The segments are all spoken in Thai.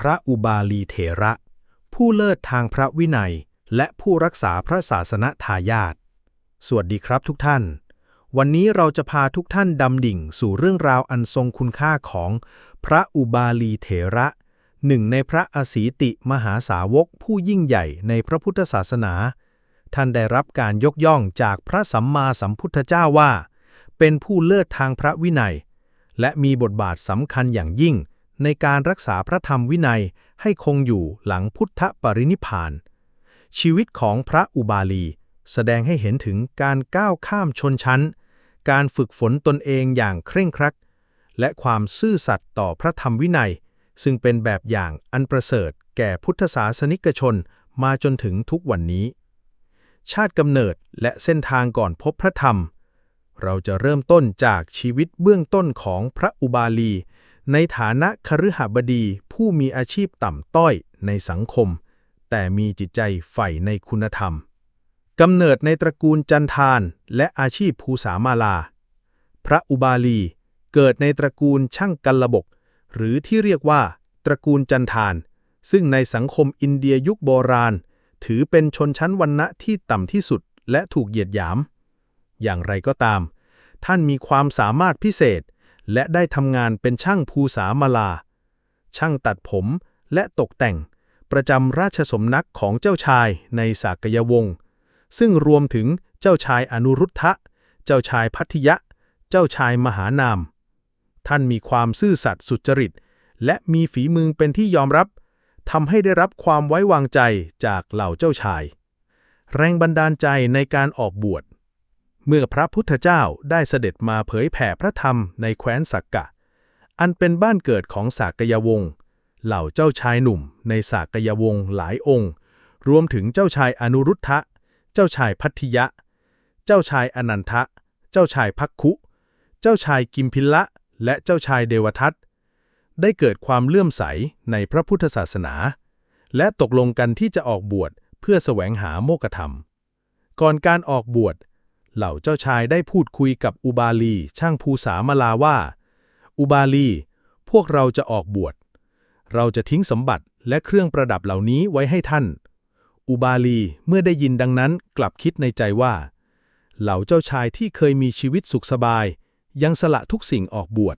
พระอุบาลีเถระ ผู้เลิศทางพระวินัย และผู้รักษาพระศาสนทายาทสวัสดีครับทุกท่าน วันนี้เราจะพาทุกท่านดำดิ่งสู่เรื่องราวอันทรงคุณค่าของพระอุบาลีเถระ หนึ่งในพระอสีติมหาสาวกผู้ยิ่งใหญ่ในพระพุทธศาสนา ท่านได้รับการยกย่องจากพระสัมมาสัมพุทธเจ้าว่า เป็นผู้เลิศทางพระวินัย และมีบทบาทสำคัญอย่างยิ่ง ในการรักษาพระธรรมวินัยให้คงอยู่หลังพุทธปรินิพาน ชีวิตของพระอุบาลี แสดงให้เห็นถึงการก้าวข้ามชนชั้น การฝึกฝนตนเองอย่างเคร่งครัด และความซื่อสัตย์ต่อพระธรรมวินัย ซึ่งเป็นแบบอย่างอันประเสริฐแก่พุทธศาสนิกชนมาจนถึงทุกวันนี้ ชาติกำเนิดและเส้นทางก่อนพบพระธรรม เราจะเริ่มต้นจากชีวิตเบื้องต้นของพระอุบาลี ในฐานะคฤหบดีผู้มีอาชีพต่ำต้อยในสังคม แต่มีจิตใจใฝ่ในคุณธรรมกำเนิดในตระกูลจันทานและอาชีพภูสามาลา พระอุบาลี เกิดในตระกูลช่างกัลลบก หรือที่เรียกว่า ตระกูลจันทาน ซึ่งในสังคมอินเดียยุคโบราณ ถือเป็นชนชั้นวรรณะที่ต่ำที่สุดและถูกเหยียดหยาม อย่างไรก็ตาม ท่านมีความสามารถพิเศษ และได้ทำงานเป็นช่างภูษามาลา ช่างตัดผมและตกแต่ง ประจำราชสมนักของเจ้าชายในสากยวงศ์ซึ่งรวมถึงเจ้าชายอนุรุทธะ เจ้าชายพัทยะ เจ้าชายมหานาม ท่านมีความซื่อสัตย์สุจริต และมีฝีมือเป็นที่ยอมรับทำให้ได้รับความไว้วางใจจากเหล่าเจ้าชาย แรงบันดาลใจในการออกบวช เมื่อพระพุทธเจ้าได้เสด็จมาเผยแผ่พระธรรมในแคว้นสักกะ อันเป็นบ้านเกิดของสากยวงศ์เหล่าเจ้าชายหนุ่มในสากยวงศ์หลายองค์ รวมถึงเจ้าชายอนุรุทธะ เจ้าชายพัทยะ เจ้าชายอนันทะ เจ้าชายพักคุ เจ้าชายกิมพิละ และเจ้าชายเดวทัตได้เกิดความเลื่อมใสในพระพุทธศาสนา และตกลงกันที่จะออกบวชเพื่อแสวงหาโมกธรรม ก่อนการออกบวช เหล่าเจ้าชายได้พูดคุยกับอุบาลี ช่างภูษามาลาว่า อุบาลี พวกเราจะออกบวช เราจะทิ้งสมบัติและเครื่องประดับเหล่านี้ไว้ให้ท่าน อุบาลีเมื่อได้ยินดังนั้นกลับคิดในใจว่า เหล่าเจ้าชายที่เคยมีชีวิตสุขสบาย ยังสละทุกสิ่งออกบวช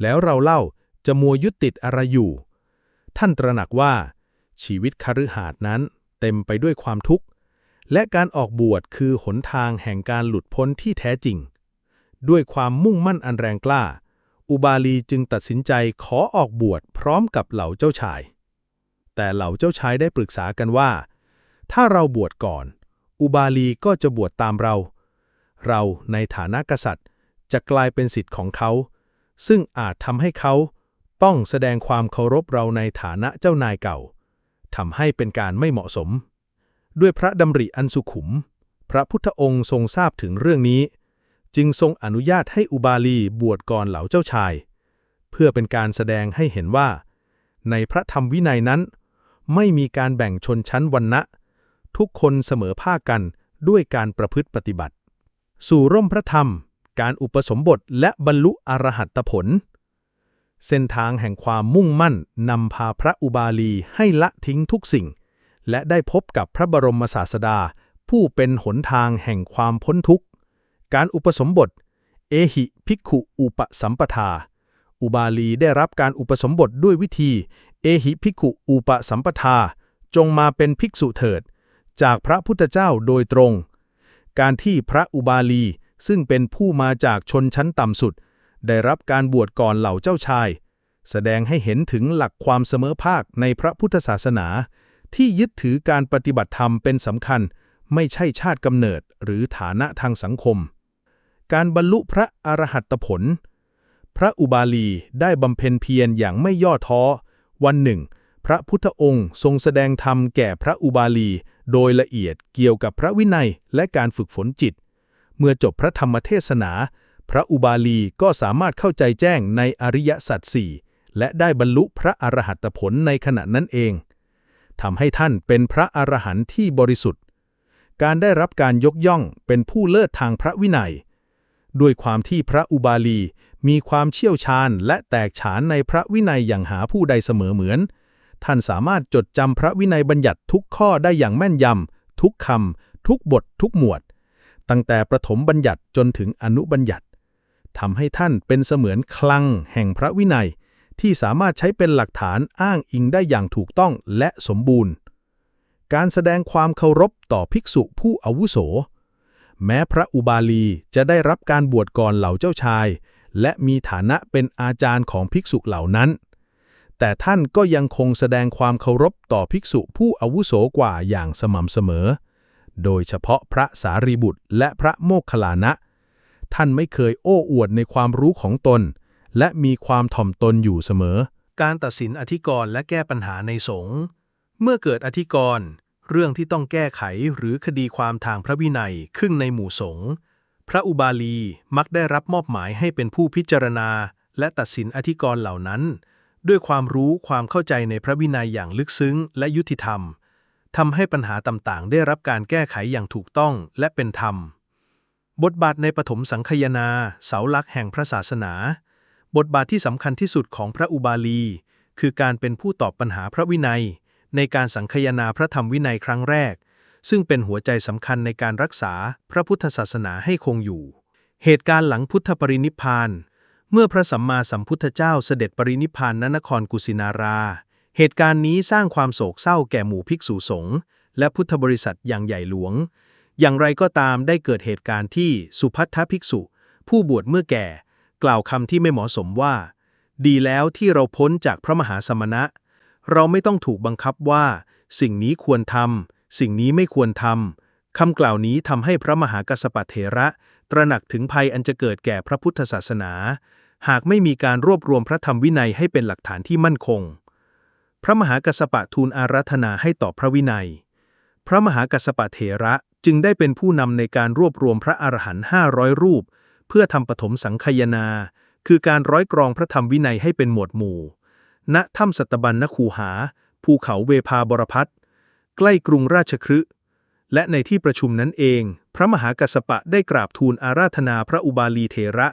แล้วเราเล่าจะมัวยึดติดอะไรอยู่ ท่านตระหนักว่า ชีวิตคฤหาสน์นั้นเต็มไปด้วยความทุกข์ และการออกบวชคือหนทางแห่งการหลุดพ้นที่แท้จริง ด้วยความมุ่งมั่นอันแรงกล้า อุบาลีจึงตัดสินใจขอออกบวชพร้อมกับเหล่าเจ้าชาย แต่เหล่าเจ้าชายได้ปรึกษากันว่า ถ้าเราบวชก่อน อุบาลีก็จะบวชตามเรา เราในฐานะกษัตริย์ จะกลายเป็นสิทธิ์ของเขา ซึ่งอาจทำให้เขาต้องแสดงความเคารพเราในฐานะเจ้านายเก่าทำให้เป็นการไม่เหมาะสม ด้วยพระดำริอันสุขุม พระพุทธองค์ทรงทราบถึงเรื่องนี้ จึงทรงอนุญาตให้อุบาลีบวชก่อนเหล่าเจ้าชาย เพื่อเป็นการแสดงให้เห็นว่า ในพระธรรมวินัยนั้น ไม่มีการแบ่งชนชั้นวรรณะ ทุกคนเสมอภาคกันด้วยการประพฤติปฏิบัติ สู่ร่มพระธรรม การอุปสมบทและบรรลุอรหัตผล เส้นทางแห่งความมุ่งมั่นนำพาพระอุบาลีให้ละทิ้งทุกสิ่ง และได้พบกับพระบรมศาสดา ผู้เป็นหนทางแห่งความพ้นทุกข์ การอุปสมบท เอหิภิกขุอุปสัมปทา อุบาลีได้รับการอุปสมบทด้วยวิธี เอหิภิกขุอุปสัมปทา จงมาเป็นภิกษุเถิด จากพระพุทธเจ้าโดยตรง การที่พระอุบาลีซึ่งเป็นผู้มาจากชนชั้นต่ำสุด ได้รับการบวชก่อนเหล่าเจ้าชาย แสดงให้เห็นถึงหลักความเสมอภาคในพระพุทธศาสนา ที่ยึดถือการปฏิบัติธรรมเป็นสำคัญ ไม่ใช่ชาติกำเนิดหรือฐานะทางสังคม การบรรลุพระอรหัตผล พระอุบาลีได้บำเพ็ญเพียรอย่างไม่ย่อท้อ วันหนึ่ง พระพุทธองค์ทรงแสดงธรรมแก่พระอุบาลี โดยละเอียดเกี่ยวกับพระวินัยและการฝึกฝนจิต เมื่อจบพระธรรมเทศนา พระอุบาลีก็สามารถเข้าใจแจ้งในอริยสัจสี่และได้บรรลุพระอรหัตผลในขณะนั้นเอง ทำให้ท่านเป็นพระอรหันต์ที่บริสุทธิ์ การได้รับการยกย่องเป็นผู้เลิศทางพระวินัย ด้วยความที่พระอุบาลีมีความเชี่ยวชาญและแตกฉานในพระวินัยอย่างหาผู้ใดเสมอเหมือน ท่านสามารถจดจำพระวินัยบัญญัติทุกข้อได้อย่างแม่นยำทุกคำทุกบททุกหมวด ตั้งแต่ประถมบัญญัติจนถึงอนุบัญญัติทำให้ท่านเป็นเสมือนคลังแห่งพระวินัย ที่สามารถใช้เป็นหลักฐานอ้างอิงได้อย่างถูกต้องและสมบูรณ์ การแสดงความเคารพต่อภิกษุผู้อาวุโส แม้พระอุบาลีจะได้รับการบวชก่อนเหล่าเจ้าชาย และมีฐานะเป็นอาจารย์ของภิกษุเหล่านั้น แต่ท่านก็ยังคงแสดงความเคารพต่อภิกษุผู้อาวุโสกว่าอย่างสม่ำเสมอ โดยเฉพาะพระสารีบุตรและพระโมคคัลลานะ ท่านไม่เคยโอ้อวดในความรู้ของตน และมีความถ่อมตนอยู่เสมอ การตัดสินอธิกรณ์และแก้ปัญหาในสงฆ์เมื่อเกิดอธิกรณ์เรื่องที่ต้องแก้ไขหรือคดีความทางพระวินัยขึ้นในหมู่สงฆ์พระอุบาลีมักได้รับมอบหมายให้เป็นผู้พิจารณา และตัดสินอธิกรณ์เหล่านั้น ด้วยความรู้ความเข้าใจในพระวินัยอย่างลึกซึ้งและยุติธรรมทำให้ปัญหาต่างๆ ได้รับการแก้ไขอย่างถูกต้องและเป็นธรรม บทบาทในปฐมสังคยนา เสาหลักแห่งพระศาสนา บทบาทที่สำคัญที่สุดของพระอุบาลี คือการเป็นผู้ตอบปัญหาพระวินัย ในการสังคายนาพระธรรมวินัยครั้งแรก ซึ่งเป็นหัวใจสำคัญในการรักษาพระพุทธศาสนาให้คงอยู่ เหตุการณ์หลังพุทธปรินิพพาน เมื่อพระสัมมาสัมพุทธเจ้าเสด็จปรินิพพานณนครกุสินารา เหตุการณ์นี้สร้างความโศกเศร้าแก่หมู่ภิกษุสงฆ์และพุทธบริษัทอย่างใหญ่หลวง อย่างไรก็ตามได้เกิดเหตุการณ์ที่สุพัทธภิกษุ ผู้บวชเมื่อแก่ กล่าวคำที่ไม่เหมาะสมว่า ดีแล้วที่เราพ้นจากพระมหาสมณะ เราไม่ต้องถูกบังคับว่า สิ่งนี้ควรทำสิ่งนี้ไม่ควรทำคำกล่าวนี้ทำให้พระมหากัสปเถระ ตระหนักถึงภัยอันจะเกิดแก่พระพุทธศาสนา หากไม่มีการรวบรวมพระธรรมวินัยให้เป็นหลักฐานที่มั่นคง พระมหากัสปะทูลอาราธนาให้ต่อพระวินัย พระมหากัสสปะเถระจึงได้เป็นผู้นำในการรวบรวมพระอรหันต์500 รูป เพื่อทำปฐมสังคายนา คือการร้อยกรองพระธรรมวินัยให้เป็นหมวดหมู่ ณถ้ำสัตบัญนคูหา ภูเขาเวพาบรพัฒใกล้กรุงราชคฤห์และในที่ประชุมนั้นเอง พระมหากัสปะได้กราบทูลอาราธนาพระอุบาลีเถระ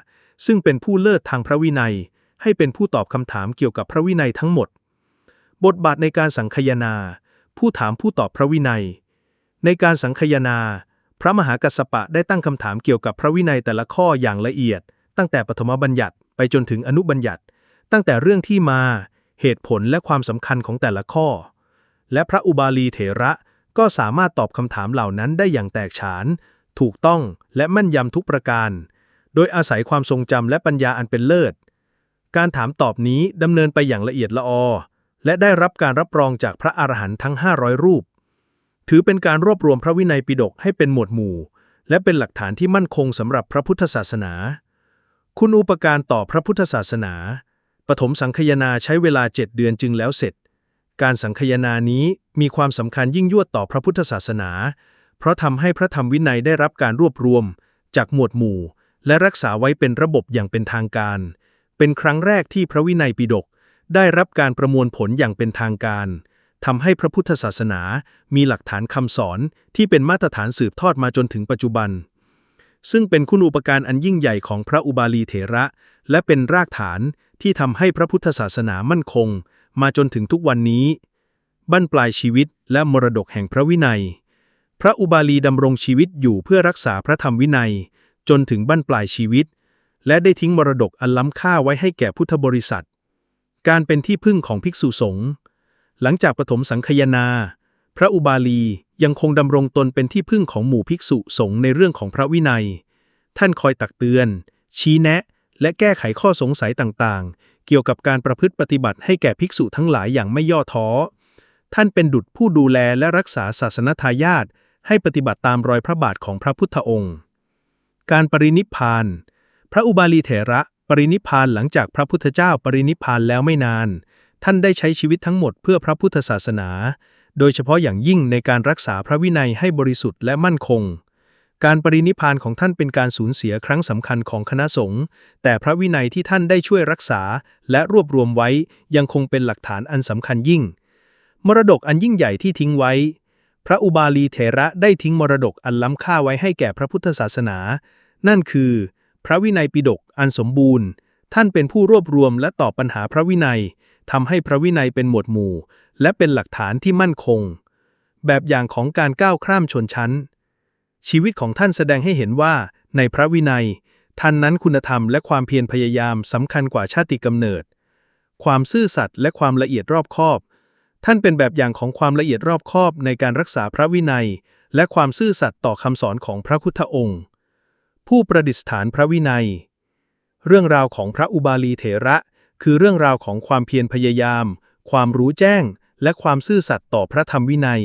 ซึ่งเป็นผู้เลิศทางพระวินัย ให้เป็นผู้ตอบคำถามเกี่ยวกับพระวินัยทั้งหมด บทบาทในการสังคายนา ผู้ถามผู้ตอบพระวินัย ในการสังคายนา พระมหากัสสปะได้ตั้งคำถามเกี่ยวกับพระวินัยแต่ละข้ออย่างละเอียด ตั้งแต่ปฐมบัญญัติไปจนถึงอนุบัญญัติ ตั้งแต่เรื่องที่มา เหตุผลและความสำคัญของแต่ละข้อ และพระอุบาลีเถระก็สามารถตอบคำถามเหล่านั้นได้อย่างแตกฉาน ถูกต้องและแม่นยำทุกประการ โดยอาศัยความทรงจำและปัญญาอันเป็นเลิศ การถามตอบนี้ดำเนินไปอย่างละเอียดละออ และได้รับการรับรองจากพระอรหันต์ทั้ง 500 รูป ถือเป็นการรวบรวมพระวินัยปิฎกให้เป็นหมวดหมู่ และเป็นหลักฐานที่มั่นคงสำหรับพระพุทธศาสนา คุณอุปการต่อพระพุทธศาสนา ปฐมสังคายนาใช้เวลาเจ็ดเดือนจึงแล้วเสร็จ การสังคายนานี้มีความสำคัญยิ่งยวดต่อพระพุทธศาสนา เพราะทำให้พระธรรมวินัยได้รับการรวบรวม จากหมวดหมู่ และรักษาไว้เป็นระบบอย่างเป็นทางการ เป็นครั้งแรกที่พระวินัยปิฎกได้รับการประมวลผลอย่างเป็นทางการ ทำให้พระพุทธศาสนามีหลักฐานคำสอนที่เป็นมาตรฐานสืบทอดมาจนถึงปัจจุบัน ซึ่งเป็นคุณูปการอันยิ่งใหญ่ของพระอุบาลีเถระ และเป็นรากฐานที่ทำให้พระพุทธศาสนามั่นคง มาจนถึงทุกวันนี้ บั้นปลายชีวิตและมรดกแห่งพระวินัย พระอุบาลีดำรงชีวิตอยู่เพื่อรักษาพระธรรมวินัย จนถึงบั้นปลายชีวิต และได้ทิ้งมรดกอันล้ำค่าไว้ให้แก่พุทธบริษัท การเป็นที่พึ่งของภิกษุสงฆ์ หลังจากปฐมสังคยนา พระอุบาลียังคงดำรงตนเป็นที่พึ่งของหมู่ภิกษุสงฆ์ในเรื่องของพระวินัย ท่านคอยตักเตือน ชี้แนะ และแก้ไขข้อสงสัยต่างๆ เกี่ยวกับการประพฤติปฏิบัติให้แก่ภิกษุทั้งหลายอย่างไม่ย่อท้อ ท่านเป็นดุจผู้ดูแลและรักษาศาสนทายาทให้ปฏิบัติตามรอยพระบาทของพระพุทธองค์ การปรินิพพาน พระอุบาลีเถระปรินิพพานหลังจากพระพุทธเจ้าปรินิพพานแล้วไม่นาน ท่านได้ใช้ชีวิตทั้งหมดเพื่อพระพุทธศาสนา โดยเฉพาะอย่างยิ่งในการรักษาพระวินัยให้บริสุทธิ์และมั่นคง การปรินิพานของท่านเป็นการสูญเสียครั้งสำคัญของคณะสงฆ์ แต่พระวินัยที่ท่านได้ช่วยรักษาและรวบรวมไว้ยังคงเป็นหลักฐานอันสำคัญยิ่ง มรดกอันยิ่งใหญ่ที่ทิ้งไว้ พระอุบาลีเถระได้ทิ้งมรดกอันล้ำค่าไว้ให้แก่พระพุทธศาสนา นั่นคือ พระวินัยปิฎกอันสมบูรณ์ ท่านเป็นผู้รวบรวมและตอบปัญหาพระวินัย ทำให้พระวินัยเป็นหมวดหมู่ และเป็นหลักฐานที่มั่นคง แบบอย่างของการก้าวข้ามชนชั้น ชีวิตของท่านแสดงให้เห็นว่า ในพระวินัย ท่านนั้นคุณธรรมและความเพียรพยายามสำคัญกว่าชาติกำเนิด ความซื่อสัตย์และความละเอียดรอบคอบ ท่านเป็นแบบอย่างของความละเอียดรอบคอบในการรักษาพระวินัย และความซื่อสัตย์ต่อคำสอนของพระพุทธองค์ ผู้ประดิษฐานพระวินัย เรื่องราวของพระอุบาลีเถระ คือเรื่องราวของความเพียรพยายาม ความรู้แจ้ง และความซื่อสัตย์ต่อพระธรรมวินัย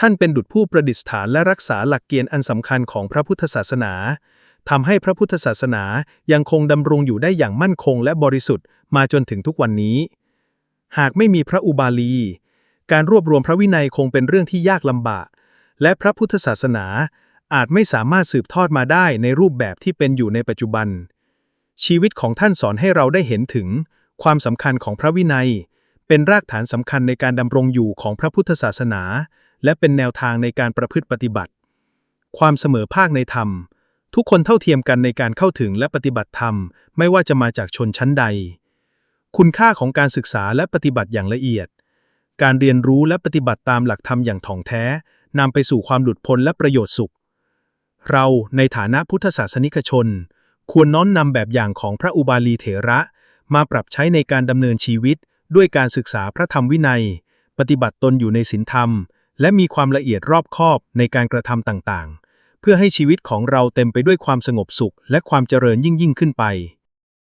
ท่านเป็นดุจผู้ประดิษฐานและรักษาหลักเกณฑ์อันสำคัญของพระพุทธศาสนาทำให้พระพุทธศาสนายังคงดำรงอยู่ได้อย่างมั่นคงและบริสุทธิ์มาจนถึงทุกวันนี้ หากไม่มีพระอุบาลี การรวบรวมพระวินัยคงเป็นเรื่องที่ยากลำบาก และพระพุทธศาสนาอาจไม่สามารถสืบทอดมาได้ในรูปแบบที่เป็นอยู่ในปัจจุบัน ชีวิตของท่านสอนให้เราได้เห็นถึง ความสำคัญของพระวินัย เป็นรากฐานสำคัญในการดำรงอยู่ของพระพุทธศาสนา และเป็นแนวทางในการประพฤติปฏิบัติ ความเสมอภาคในธรรม ทุกคนเท่าเทียมกันในการเข้าถึงและปฏิบัติธรรม ไม่ว่าจะมาจากชนชั้นใด คุณค่าของการศึกษาและปฏิบัติอย่างละเอียด การเรียนรู้และปฏิบัติตามหลักธรรมอย่างถ่องแท้นำไปสู่ความหลุดพ้นและประโยชน์สุข เราในฐานะพุทธศาสนิกชน ควรน้อมนำแบบอย่างของพระอุบาลีเถระ มาปรับใช้ในการดำเนินชีวิต ด้วยการศึกษาพระธรรมวินัย ปฏิบัติตนอยู่ในศีลธรรม และมีความละเอียดรอบคอบในการกระทำต่างๆ เพื่อให้ชีวิตของเราเต็มไปด้วยความสงบสุข และความเจริญยิ่งยิ่งขึ้นไป